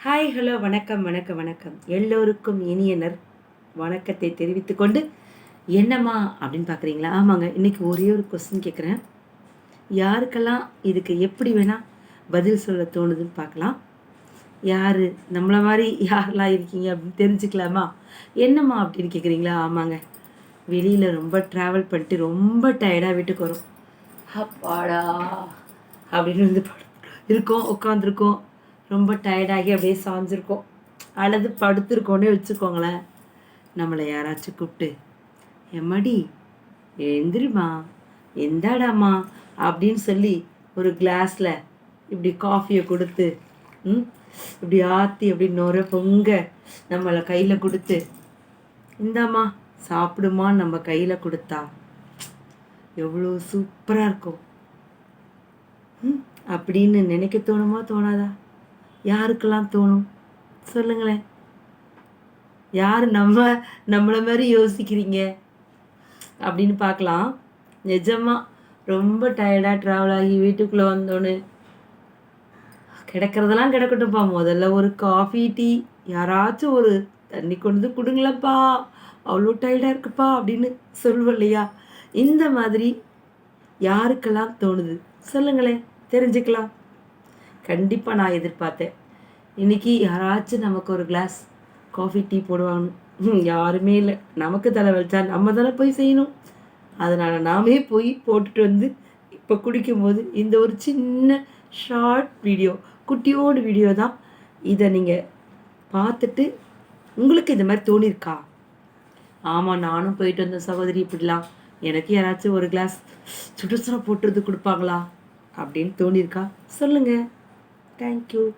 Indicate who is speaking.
Speaker 1: Hi hello வணக்கம் வணக்கம் வணக்கம். எல்லோருக்கும் இனியனர் வணக்கத்தை தெரிவித்து கொண்டு என்னம்மா அப்படின்னு பார்க்குறீங்களா ஆமாங்க இன்றைக்கி ஒரே ஒரு கொஸ்டின் கேட்குறேன் யாருக்கெல்லாம் இதுக்கு எப்படி வேணால் பதில் சொல்ல தோணுதுன்னு பார்க்கலாம் யார்? நம்மளை மாதிரி யாரெல்லாம் இருக்கீங்க அப்படின்னு தெரிஞ்சுக்கலாமா? என்னம்மா அப்படின்னு கேட்குறீங்களா ஆமாங்க. வெளியில் ரொம்ப ட்ராவல் பண்ணிட்டு ரொம்ப டயர்டாக வீட்டுக்கு வரும். அப்பாடா! அப்படின்னு வந்து இருக்கோம் உட்காந்துருக்கோம் ரொம்ப டயர்டாகி அப்படியே சாஞ்சிருக்கோம். அல்லது படுத்துருக்கோன்னே வச்சுக்கோங்களேன். நம்மளை யாராச்சும் கூப்பிட்டு எம்மாடி எழுந்திரிம்மா எந்தாடாமா அப்படின்னு சொல்லி ஒரு கிளாஸில் இப்படி காஃபியை கொடுத்து ம் இப்படி ஆற்றி அப்படி நுர பொங்க நம்மளை கையில் கொடுத்து இந்தாம்மா சாப்பிடுமா நம்ம கையில் கொடுத்தா எவ்வளோ சூப்பராக இருக்கும். ம், அப்படின்னு நினைக்க தோணுமா தோணாதா? யாருக்கெல்லாம் தோணும்? சொல்லுங்களேன். யார் நம்ம நம்மளை மாதிரி யோசிக்கிறீங்க? அப்படின்னு பார்க்கலாம். நிஜமாக ரொம்ப டயர்டாக ட்ராவல் ஆகி வீட்டுக்குள்ளே வந்தோன்னு. கிடக்கிறதெல்லாம் கிடக்கட்டும்ப்பா. முதல்ல ஒரு காஃபி டீ யாராச்சும் ஒரு தண்ணி கொண்டு வந்து கொடுங்களப்பா. அவ்வளோ டயர்டாக இருக்குப்பா அப்படின்னு சொல்லுவோம் இல்லையா? இந்த மாதிரி யாருக்கெல்லாம் தோணுது? சொல்லுங்களேன். தெரிஞ்சுக்கலாம். கண்டிப்பாக நான் எதிர்பார்த்தேன். இன்றைக்கி யாராச்சும் நமக்கு ஒரு கிளாஸ் காஃபி டீ போடுவாங்க. யாருமே இல்லை. நமக்கு தலை வலிச்சா நம்ம தானே போய் செய்யணும். அதனால் நாமே போய் போட்டுட்டு வந்து இப்போ குடிக்கும்போது இந்த ஒரு சின்ன ஷார்ட் வீடியோ குட்டியோடு வீடியோ தான் இதை நீங்கள் பார்த்துட்டு உங்களுக்கு இந்த மாதிரி தோணியிருக்கா ஆமாம் நானும் போயிட்டு வந்த சகோதரி இப்படிலாம். எனக்கு யாராச்சும் ஒரு கிளாஸ் சுடுசுட போட்டுறது கொடுப்பாங்களா? அப்படின்னு தோணியிருக்கா சொல்லுங்கள் Thank you.